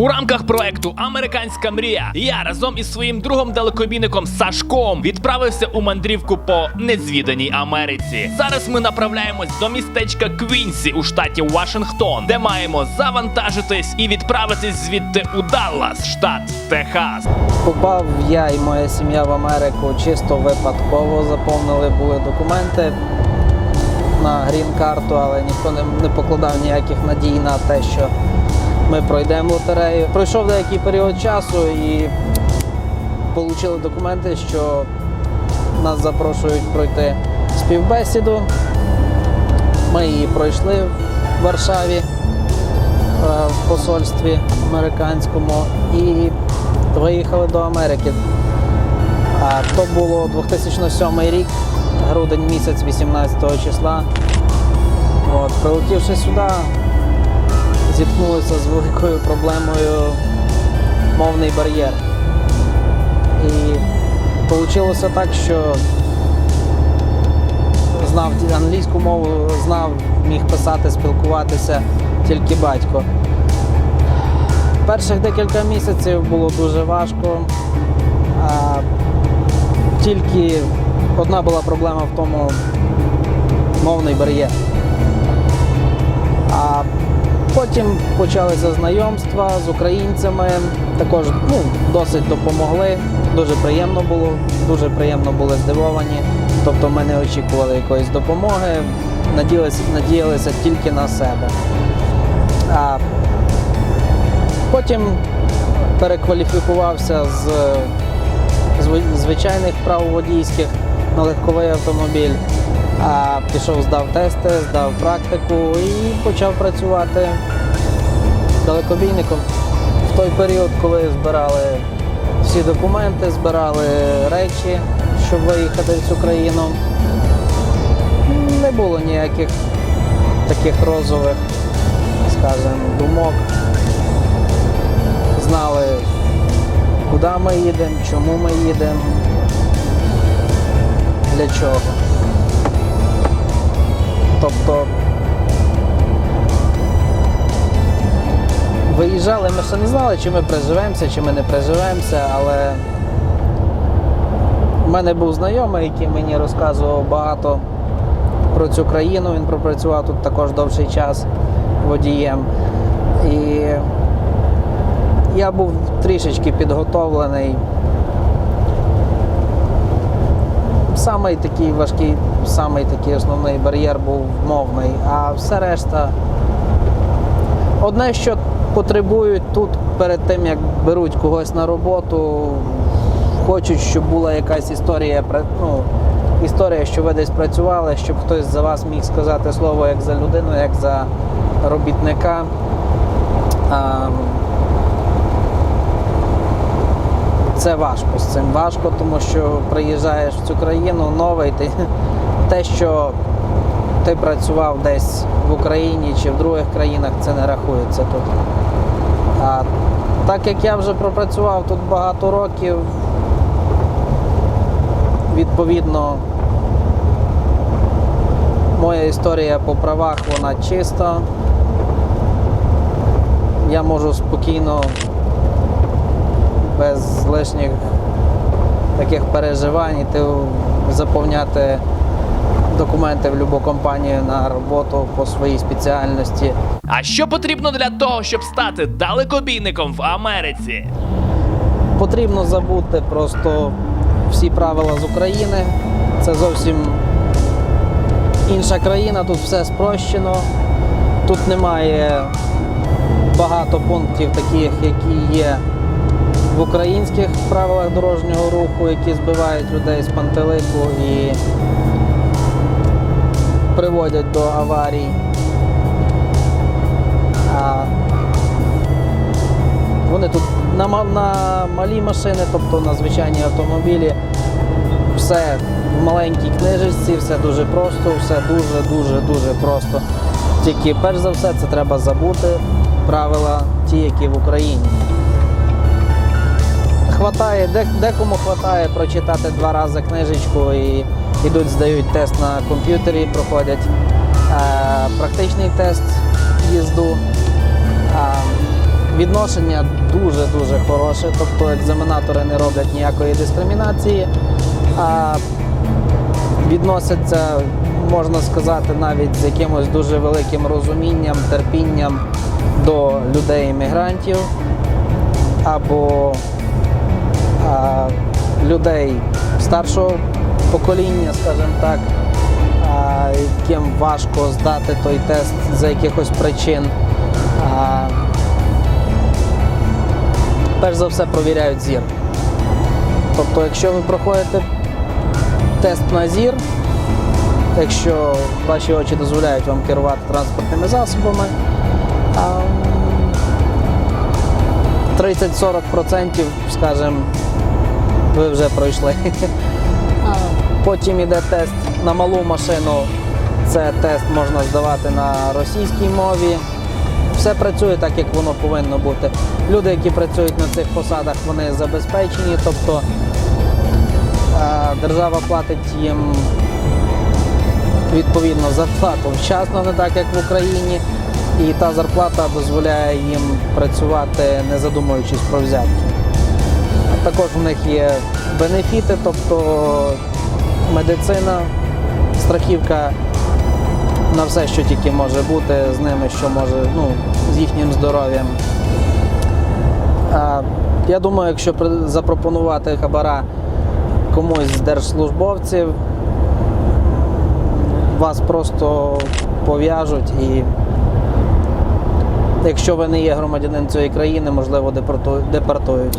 У рамках проекту Американська мрія я разом із своїм другом далекобійником Сашком відправився у мандрівку по незвіданій Америці. Зараз ми направляємось до містечка Квінсі у штаті Вашингтон, де маємо завантажитись і відправитись звідти у Даллас, штат Техас. Попав я і моя сім'я в Америку чисто випадково. Заповнили були документи на грін-карту, але ніхто не, не покладав ніяких надій на те, що ми пройдемо лотерею. Пройшов деякий період часу і отримали документи, що нас запрошують пройти співбесіду. Ми її пройшли в Варшаві е, в посольстві американському і виїхали до Америки. То було 2007 рік, грудень місяць, 18 числа. От, прилетівши сюди, зіткнулися з великою проблемою мовний бар'єр. І вийшло так, що знав англійську мову, знав, міг писати, спілкуватися тільки батько. Перших декілька місяців було дуже важко. А тільки одна була проблема в тому мовний бар'єр. А потім почалися знайомства з українцями, також ну, досить допомогли. Дуже приємно було, дуже приємно були здивовані. Тобто ми не очікували якоїсь допомоги, надіялися, надіялися тільки на себе. А Потім перекваліфікувався з звичайних прав водійських на легковий автомобіль. А пішов, здав тести, здав практику і почав працювати далекобійником. В той період, коли збирали всі документи, збирали речі, щоб виїхати в цю країну, не було ніяких таких розових, скажімо, думок знали, куди ми їдемо, чому ми їдемо, для чого. Тобто виїжджали, ми ще не знали, чи ми приживемося, чи ми не приживемося, але в мене був знайомий, який мені розказував багато про цю країну. Він пропрацював тут також довший час водієм. І я був трішечки підготовлений. Самий такий важкий, самий такий основний бар'єр був мовний, а все решта. Одне, що потребують тут перед тим, як беруть когось на роботу, хочуть, щоб була якась історія, ну, історія, що ви десь працювали, щоб хтось за вас міг сказати слово як за людину, як за робітника. А, це важко з цим важко, тому що приїжджаєш в цю країну новий, ти те, що ти працював десь в Україні чи в других країнах, це не рахується тут. А так як я вже пропрацював тут багато років, відповідно, моя історія по правах вона чиста. Я можу спокійно без лишніх таких переживань іти заповняти документи в будь-яку компанію на роботу по своїй спеціальності. А що потрібно для того, щоб стати далекобійником в Америці? Потрібно забути просто всі правила з України. Це зовсім інша країна, тут все спрощено. Тут немає багато пунктів, таких, які є в українських правилах дорожнього руху, які збивають людей з пантелику і приводять до аварій. А вони тут на, на малі машини, тобто на звичайні автомобілі, все в маленькій книжечці, все дуже просто, все дуже-дуже дуже просто. Тільки перш за все це треба забути правила ті, які в Україні. Хватає, де, декому хватає прочитати два рази книжечку і йдуть, здають тест на комп'ютері, проходять е, практичний тест їзду. А відношення дуже-дуже хороше. Тобто екзаменатори не роблять ніякої дискримінації, а відносяться, можна сказати, навіть з якимось дуже великим розумінням, терпінням до людей-іммігрантів або людей старшого покоління, скажімо так, яким важко здати той тест за якихось причин. Перш за все провіряють зір. Тобто, якщо ви проходите тест на зір, якщо ваші очі дозволяють вам керувати транспортними засобами, 30-40%, скажімо, ви вже пройшли. Потім іде тест на малу машину. Це тест можна здавати на російській мові. Все працює так, як воно повинно бути. Люди, які працюють на цих посадах, вони забезпечені, тобто держава платить їм відповідно зарплату вчасно, не так як в Україні. І та зарплата дозволяє їм працювати, не задумуючись про взятки. Також в них є бенефіти, тобто медицина, страхівка на все, що тільки може бути з ними, що може, ну, з їхнім здоров'ям. Я думаю, якщо запропонувати хабара комусь з держслужбовців, вас просто пов'яжуть і якщо ви не є громадянин цієї країни, можливо, депортують.